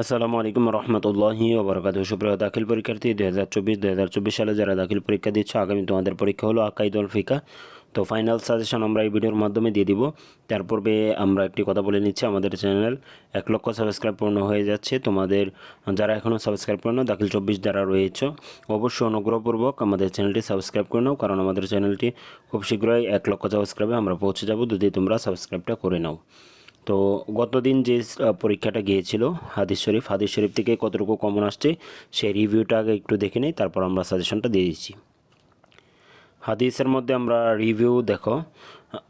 আসসালামু আলাইকুম রহমতুল্লাহি ওবরাকাত সুপ্রিয় দাখিল পরীক্ষার্থী দু হাজার চব্বিশ দু হাজার চব্বিশ সালে যারা দাখিল পরীক্ষা দিচ্ছ, আগামী তোমাদের পরীক্ষা হলো আকাইদুল ফিকা। তো ফাইনাল সাজেশন আমরা এই ভিডিওর মাধ্যমে দিয়ে দিব। তার পূর্বে আমরা একটি কথা বলে নিচ্ছি, আমাদের চ্যানেল এক লক্ষ সাবস্ক্রাইব পূর্ণ হয়ে যাচ্ছে। তোমাদের যারা এখনও সাবস্ক্রাইব করে নাও, দাখিল চব্বিশ যারা রয়েছে, অবশ্যই অনুগ্রহপূর্বক আমাদের চ্যানেলটি সাবস্ক্রাইব করে নাও, কারণ আমাদের চ্যানেলটি খুব শীঘ্রই এক লক্ষ সাবস্ক্রাইবে আমরা পৌঁছে যাব যদি তোমরা সাবস্ক্রাইবটা করে নাও। তো গতদিন যে পরীক্ষাটা গিয়েছিল হাদিস শরীফ হাদিস শরীফ থেকে কতটুকু কমন আসছে সেই রিভিউটা আগে একটু দেখে নিই, তারপর আমরা সাজেশনটা দিয়ে দিচ্ছি। হাদিসের মধ্যে আমরা রিভিউ দেখো।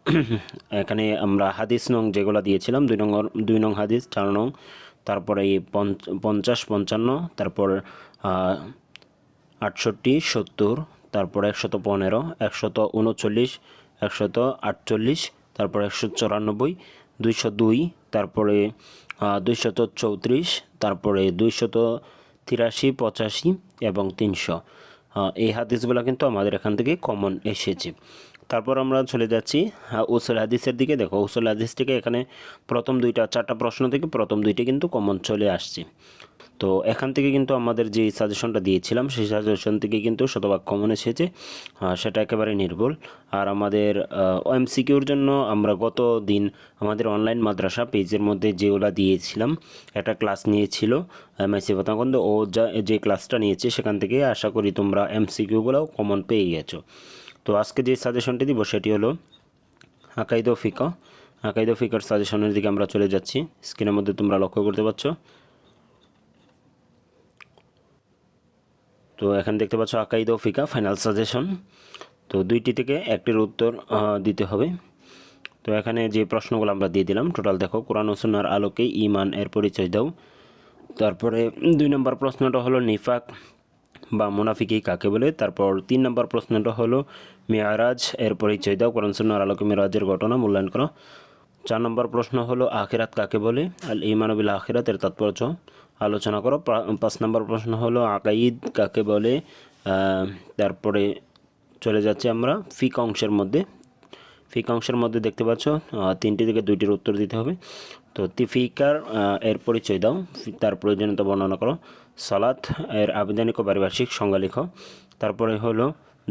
এখানে আমরা হাদিস নং যেগুলো দিয়েছিলাম, দুই নং দুই নং হাদিস, চার নং, তারপরে এই পঞ্চাশ, পঞ্চান্ন, তারপর আটষট্টি, সত্তর, তারপর একশত পনেরো, একশত উনচল্লিশ, একশত আটচল্লিশ, তারপর একশো চুরানব্বই দুইশো দুই, তারপরে দুইশত চৌত্রিশ, তারপরে দুইশত তিরাশি, পঁচাশি এবং তিনশো। এই হাদিসগুলো কিন্তু আমাদের এখান থেকে কমন এসেছে। তারপর আমরা চলে যাচ্ছি উসুল হাদিসের দিকে। দেখো, উসুল হাদিস থেকে এখানে প্রথম দুইটা, চারটা প্রশ্ন থেকে প্রথম দুইটা কিন্তু কমন চলে আসছে। তো এখান থেকে কিন্তু আমাদের যে সাজেশনটা দিয়েছিলাম, সেই সাজেশন থেকে কিন্তু শতভাগ কমন এসেছে সেটা একেবারে নির্ভুল। আর আমাদের এমসিকিউর জন্য আমরা গত দিন আমাদের অনলাইন মাদ্রাসা পেজের মধ্যে যেগুলো দিয়েছিলাম, একটা ক্লাস নিয়েছিল এমআইসি পতাকন্দ ও যা, যে ক্লাসটা নিয়েছে, সেখান থেকে আশা করি তোমরা এমসিকিউগুলোও কমন পেয়ে গেছো। তো আজকে যে সাজেশনটি দিব সেটি হলো আকাইদ ফিকা আকাইদ ফিকার সাজেশনের দিকে আমরা চলে যাচ্ছি। স্ক্রিনের মধ্যে তোমরা লক্ষ্য করতে পারছ তো এখানে দেখতে পাচ্ছ আকাইদ ফিকা ফাইনাল সাজেশন তো দুইটি থেকে একটির উত্তর দিতে হবে। তো এখানে যে প্রশ্নগুলো আমরা দিয়ে দিলাম টোটাল দেখো, কোরআন ও সুন্নাহর আলোকে ইমান এর পরিচয় দাও। তারপরে দুই নম্বর প্রশ্নটা হলো নিফাক। বা মুনাফিকি কাকে বলে? তারপর তিন নম্বর প্রশ্নটা হলো, মেয়ারাজ এর পরিচয় দাও, কোরআন সুন্নাহর আলোকে মেয়ারাজের ঘটনা মূল্যায়ন করো। চার নম্বর প্রশ্ন হলো, আখিরাত কাকে বলে? আল ইমানবিল আখিরাত এর তাৎপর্য আলোচনা করো। পাঁচ নম্বর প্রশ্ন হলো, আকাইদ কাকে বলে? তারপরে চলে যাচ্ছে আমরা ফিক অংশের মধ্যে। ফিক অংশের মধ্যে দেখতে পাচ্ছ তিনটি থেকে দুইটির উত্তর দিতে হবে। তো তিফিকার এর পরিচয় দাও, তার প্রয়োজনীয়তা বর্ণনা করো। সালাত, এর আবেদনিক ও পারিভাষিক সংজ্ঞা লিখো। তারপরে হলো,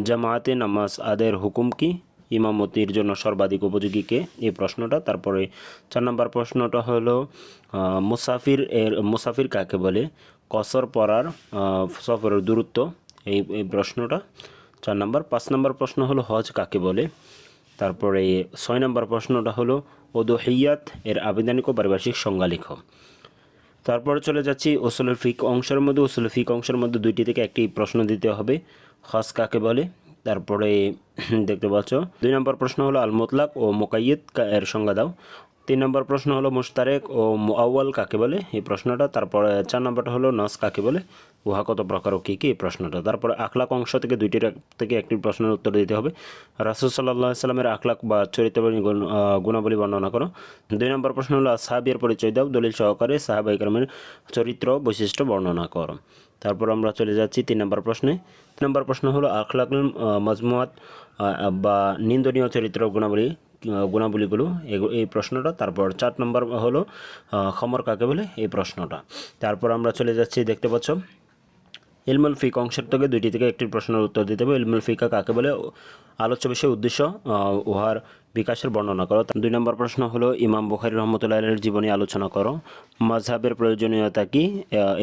জামায়াতে নামাজ আদের হুকুম কি? ইমামতির জন্য সর্বাধিক উপযোগী কে? এই প্রশ্নটা। তারপরে চার নম্বর প্রশ্নটা হলো মুসাফির এর, মুসাফির কাকে বলে? কসর পড়ার সফরের দূরত্ব। এই এই প্রশ্নটা। চার নম্বর। পাঁচ নম্বর প্রশ্ন হলো, হজ কাকে বলে? তারপরে ছয় নম্বর প্রশ্নটা হলো ওদোহিয়াত এর আবেদনিক ও পারিভাষিক সংজ্ঞা লিখ। তারপরে চলে যাচ্ছি ওসলের ফিক অংশের মধ্যে ওসলের ফিক অংশের মধ্যে দুইটি থেকে একটি প্রশ্ন দিতে হবে। হস কাকে বলে? তারপরে, দেখতে পাচ্ছ, দুই নম্বর প্রশ্ন হলো, আল মোতলাক ও মোকাইয়েদ এর সংজ্ঞা দাও। তিন নম্বর প্রশ্ন হলো মুস্তারেক ও মুআওয়াল কাকে বলে? এই প্রশ্নটা। তারপরে চার নম্বরটা হলো নস কাকে বলে? উহা কত প্রকার ও কী কী? এই প্রশ্নটা। তারপরে আখলাক অংশ থেকে দুইটির থেকে একটি প্রশ্নের উত্তর দিতে হবে। রাসুল সাল্লাহ সাল্লামের আখলাক বা চরিত্রাবলী গুণ- গুণাবলী বর্ণনা করো। দুই নম্বর প্রশ্ন হলো সাহাবিয়ার পরিচয় দাও। দলিল সহকারে সাহাবাইকরমের চরিত্র বৈশিষ্ট্য বর্ণনা করো। তারপর আমরা চলে যাচ্ছি তিন নম্বর প্রশ্নে। তিন নম্বর প্রশ্ন হলো, আখলাকুল মজমুয়াত বা নিন্দনীয় চরিত্র গুণাবলী গুণাবলীগুলো এই প্রশ্নটা, তারপর চার নম্বর হলো খমর কাকে বলে? এই প্রশ্নটা। তারপর আমরা চলে যাচ্ছি, দেখতে পাচ্ছ। ইলমুল ফিক অংশের থেকে দুইটি থেকে একটি প্রশ্নের উত্তর দিতে হবে। ইলমুল ফিকা কাকে বলে? আলোচ্য বিষয়, উদ্দেশ্য উহার বিকাশের বর্ণনা করো। দুই নম্বর প্রশ্ন হলো, ইমাম বুখারি রহমতুল্লাহের জীবনী আলোচনা করো। মাঝহাবের প্রয়োজনীয়তা কি?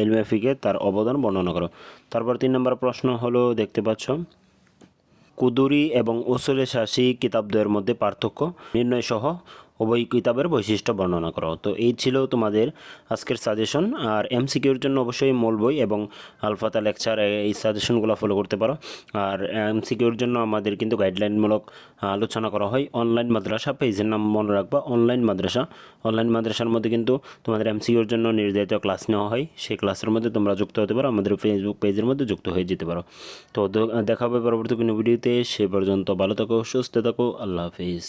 ইলমে ফিকে তার অবদান বর্ণনা করো। তারপর তিন নম্বর প্রশ্ন হলো, দেখতে পাচ্ছ। কুদুরি এবং ওসরে শাসি কিতাবদের মধ্যে পার্থক্য নির্ণয় সহ উভয় কিতাবের বৈশিষ্ট্য বর্ণনা করো। তো এই ছিল তোমাদের আজকের সাজেশন আর এমসিকিউর জন্য অবশ্যই মূল বই এবং আলফাতা লেকচার এই সাজেশনগুলো ফলো করতে পারো। আর এমসিকিউর জন্য আমাদের কিন্তু গাইডলাইনমূলক আলোচনা করা হয় অনলাইন মাদ্রাসা পেজের নাম মনে রাখবা অনলাইন মাদ্রাসা। অনলাইন মাদ্রাসার মধ্যে কিন্তু তোমাদের এমসিকিউর জন্য নির্ধারিত ক্লাস নেওয়া হয়। সেই ক্লাসের মধ্যে তোমরা যুক্ত হতে পারো, আমাদের ফেসবুক পেজের মধ্যে যুক্ত হয়ে যেতে পারো। তো দেখা হবে পরবর্তী কোনো ভিডিওতে সে পর্যন্ত ভালো থাকো, সুস্থ থাকো, আল্লাহ হাফিজ।